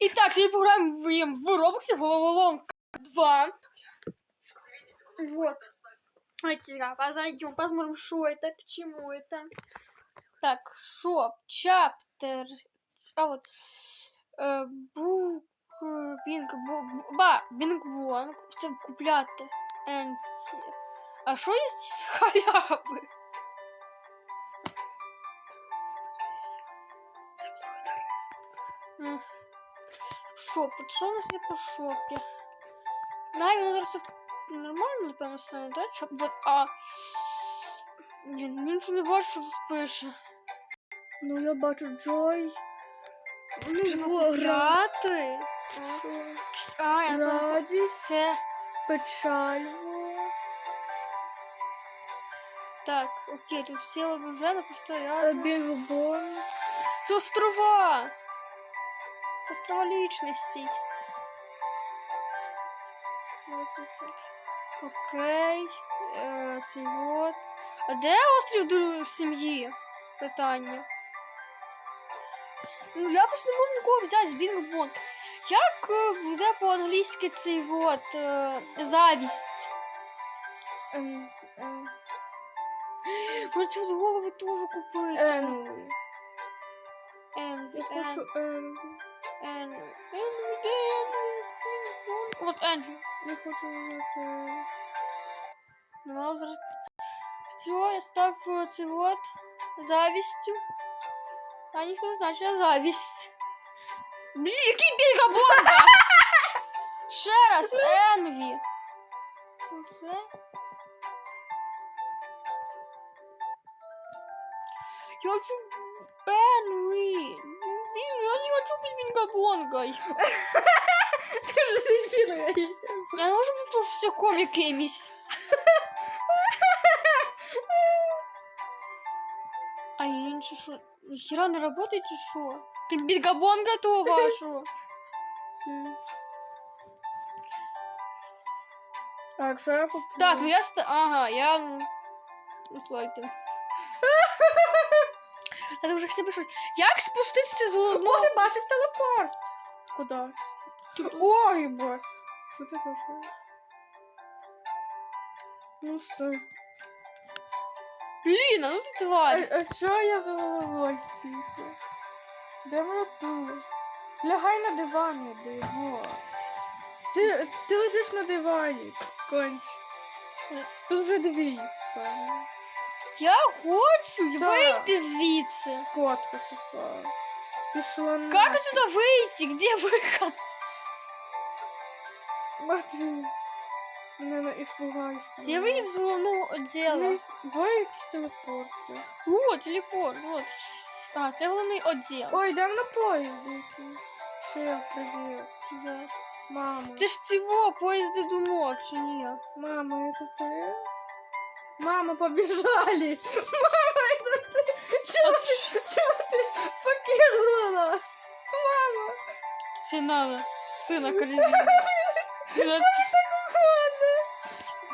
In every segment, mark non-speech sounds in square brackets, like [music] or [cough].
І так, сьогодні пограємо в, в Роблоксі Головоломка 2. Вот. Давайте а зайдем, посмотрим, что это, к чему это. Так, шоп, чаптер, а вот, э, бук, э, бінг, бо, ба, бінгбонг, це купляти, енті. А що є з халяви? М. Шоп, от що у нас є по шопі? Знаю, воно зараз нормально, напевно, стане, да? Шоп, вот, а... Блін, нічого не бачу, що тут пише. Ну, я бачу Джой. Ну, во, грати. А, я Радість, це... печаль. во. Так, окей, тут всі от уже на Е. Бігбон. Це острова! Це острова личностей. Окей. Е, цей вот. А де острів дру- сім'ї? Питання. Ну, я просто не можу нікого взяти з Бінгбонг. Як е, буде по-англійськи цей вот е, завість? Ем, ем, Може цю голову теж купити? Енві. Енві, Я хочу Енві. Енві. Енві, де Енві? Бінгбонг. От Енві. Я хочу взяти... Ну, мало зараз. Все, я став е, цей вот завістю. А ніхто не знає, що я завість. Блін, який бігабонга! Ще раз, Енві. Це. Я хочу Енві. Блін, я не хочу бути бігабонгой. [laughs] Ти вже зефірий. Я не можу бути толстяком якимось. А інше що? Хіра не работає чи що? Бігабонга то [laughs] вашу. А якщо я куплю? Так, ну я ста... Ага, я... ну, Ну, слухайте. Я вже хотів би щось. Як спуститися з головного? Боже, бачив телепорт. Тут- Ой, боже. Що це таке? Ну все. Блін, а ну ти А, тварь. а що я за головою тільки? Де моя тула? Лягай на диван, я диво. Ти, ти лежиш на дивані. Конч. Тут вже дві, певно. Я хочу Так. вийти звідси. Котка тупа. Пішла на... Как отсюда выйти? Где [laughs] выход? Матвій. Не, не іспугайся. Где выйти из головного отдела? Не іс- Ви якісь телепорти. О, телепорт, вот. А, це головний отдел. Ой, йдемо на поїзд якийсь. Ще привіт. Привет. Мама. Це ж цього поїзди думок, чи ні? Мама, это ты? Мама, побежали! Мама, это ты? Чего ты, чего ты покинула нас? Мама! Це надо. Сина корзину.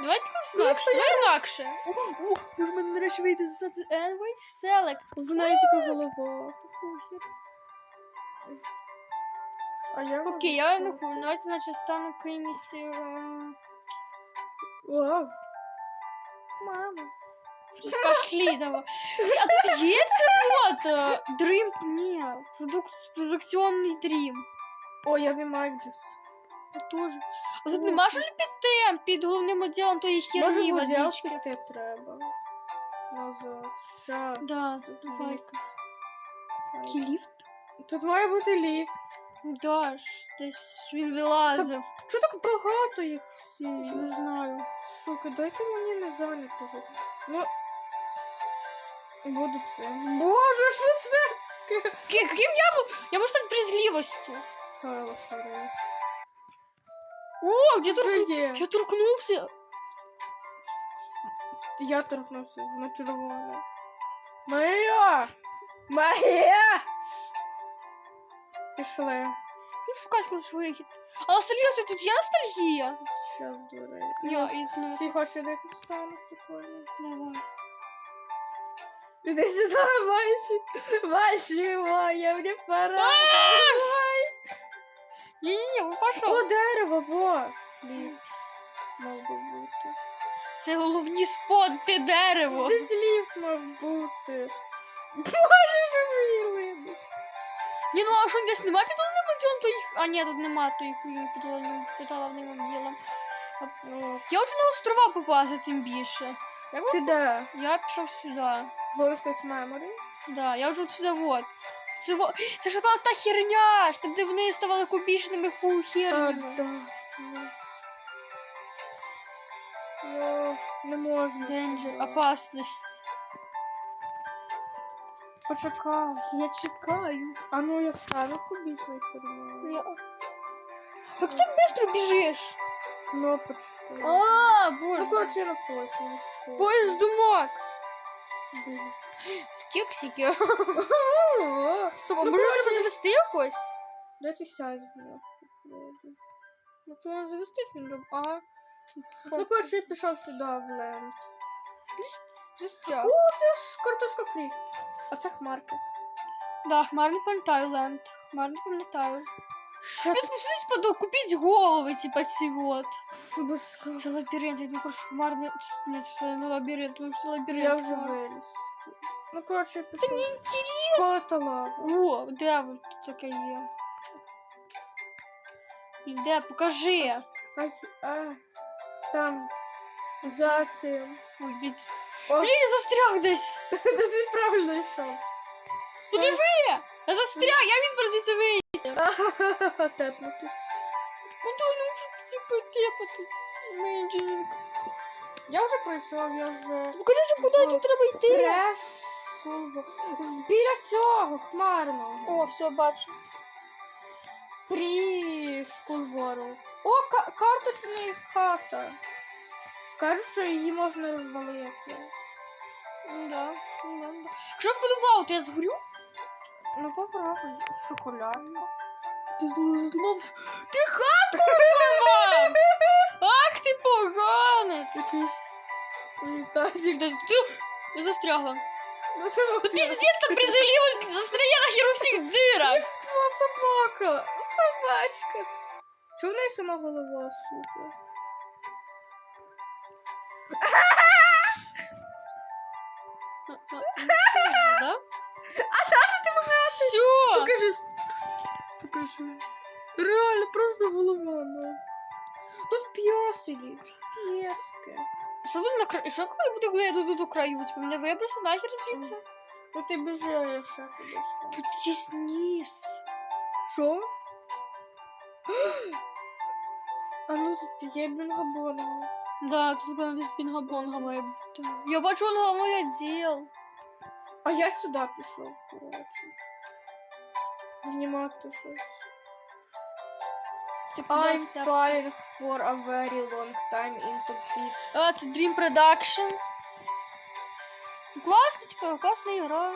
Давайте якось інакше. Просто я- Давай інакше. О, о, може мене нарешті вийти з Envy Select. В неї така голова. А я Окей, я не хочу. Давайте, значить, стану кимось. е, Вау. Мама. Пошли, давай. А тут є це вот е, Dream, ні, продукт, продукціонний Dream. О, я Вімайджус. Я теж. А тут нема що піти під головним відділом тої Може, херні в одяг водички. піти треба. Назад. Ща. Да, Тут давай. ліфт. Який ліфт? Тут має бути ліфт. Ну да ж, десь він вилазив. Чого так багато їх Я не знаю. Сука, дайте мені не зайнятого. Ну. Буду це. Боже, що це? Ки- Яким я був? Я можу стати брезгливостю. Хайло шари. О, где Що Я торкнувся. Я торкнувся на червоне. Моя! Моя! Пішли. Ну, шукать хочеш вихід. А ностальгія тут є ностальгія? Я існую. Всі хочуть деким стану, прикольно. Давай. Іди сюди, мальчик. Мальчик, моя, мені пора. Давай. Пошов. О, дерево, во! Ліфт. Мав би бути. Це головні спонти дерево. Десь ліфт мав бути. Боже, що змінили? Ні, ну а що десь нема підводним відділом, то їх. А ні, тут нема, то їх підводним підголовним відділом. Ну, Я хочу на острова попасти тим більше. Як Ти де? Я пішов сюди. Зловив меморі? Да, я вже от сюди вот. В цього... Це ж була та херня, ж там де вони ставали кубічними ху А, да. Ну. Ну, не можна. Денджер, опасність. Почекай. Я чекаю. А ну я кубічною хернею. Ні. А ти швидко біжиш? Кнопочку. А, Ну, боже. коротше, я на поїзд. не. Поїзд думок. Блін. Кексики. [laughs] Стоп, а Ну, може коротше, треба завести якось? Дайте сядь з. Ну, то не завести ж він роб- Ага. Ну, коротше, я пішов сюди, в ленд. Застряг. О, це ж картошка фрі. А це хмарка. Да, хмар не пам'ятаю, Ленд. Хмар не пам'ятаю. Що Тут посидіть поду, купіть голови, типа ці вот. Буско. Це лабіринт, я думаю, що хмарний... Ні, це не лабіринт, тому що лабіринт. Я вже хмар. виліз. Ну, коротше, я Та пішов. не інтересно. Школа та лава. О, де ви тут таке є? Де, покажи. Ай, а, там, за цим. Ой, блін. О. Блін, я застряг десь. [laughs] Ти правильно йшов. Ну диви! Я застряг, я він звідси. Ахахаха, [laughs] Тепнутись. Ну то ну що типу тепатись. Менджинг. Я вже пройшов, я вже Покажи, що куди тут треба йти. школу. Біля цього хмарного. О, все, бачу. School World. О, ка- карточна хата. Кажуть, що її можна розвалити. Ну да, ну да, да. Якщо впаду в я згорю? Ну попробуй. Шоколадка. Ти зламав. Ти хатку розламав! Ах ти поганець! Якийсь унітазик. Ти- ти- Я застрягла. Ну це От піздець там приземлилась, застряє нахер у всіх дирах. була собака. Собачка. Чого в неї сама голова, сука? [laughs] Да? А Саша, ти махати? Все! Покажи. Покажи. Реально, просто голова, ну. Тут п'ясили. П'єски. Що буде на краю? Що коли буде, коли я йду до краю? Типа мене вибросить нахер звідси? Ну ти біжи, ще кудись. Тут є низ. Що? [gasps] А ну тут є бінгабонова. Да, тут десь пінгабонга має бути. Я бачу, вона моє діл. А я сюди пішов, коротше. Знімати щось. Це куди I'm ця- falling for a very long time into pit. А, це Dream Production. Класно, типа, класна ігра.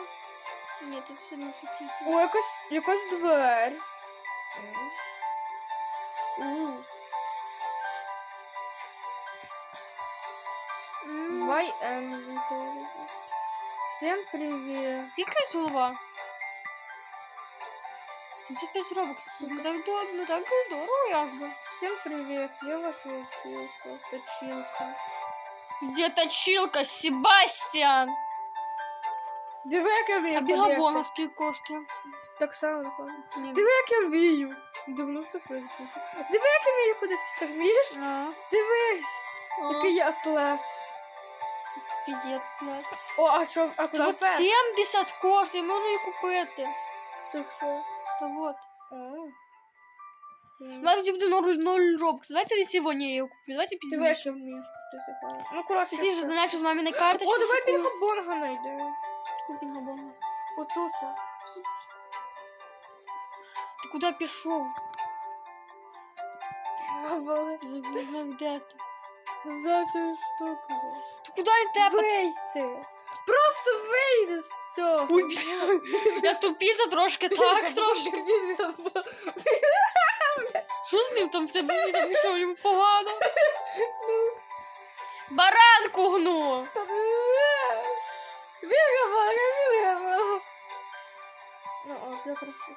Ні, тут все не закрито. О, якась, якась двері. У, М. Why envy говорить? Всем привет. Скільки тут голова? 75 робоксів. Це не так, до- не так дорого, якби. Всем привет. Я ваша училка. Точилка. Де точилка, Себастьян? Диви, як я А вмію бігабона ходити. скільки коштує? Так само, напевно. Ні. Диви, як я вмію. 95 пишу. Диви, як я вмію ходити. Ти Так вмієш? А, Дивись, а, який я атлет. Піздець, да. О, а що, а Це це 70 коштує, можу її купити. Це що? Та вот. У мене тоді буде 0, 0 робокс. Давайте не сьогодні я її куплю. Давайте пізніше. правильно. Ну, коротше, Пізніше все. значу з маминої карточки. О, давай шукую. бінгабонга знайдемо. Бігабона. Отут. Ти куди пішов? Я не знаю, де ти. За цю штуку. Ти куди тепати? Вийти. Просто вийди з цього. Ой. Я тупіза трошки, так, трошки. Що з ним там в тебе там пішов, йому погано? Баранку гну! Бігала, бігала. Ну, о, я хорошо.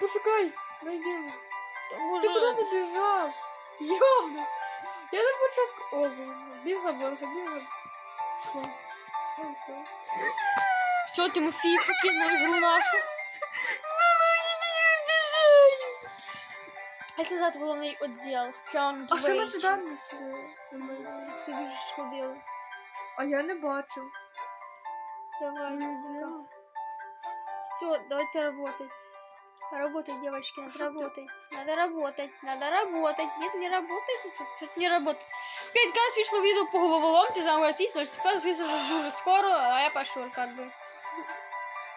Пошукай, найди Та Ти куди забіжав? Йобнут. Я на початку. О, бігла, бігла, бігла. Що? Все. Тимофій покинув ігру нашу. Як назад головний відділ? Хянг А що ми сюди не йшли? Сюди ж сходили. А я не бачив. Давай, Ну, Все, давайте работать. Работать, девочки, надо работать. Надо работать, надо работать. Нет, не работайте, что-то не работает. Окей, когда вийшло відео по головоломці, з вами Артіс, наш спец, звісно, дуже скоро, а я пошел, как бы.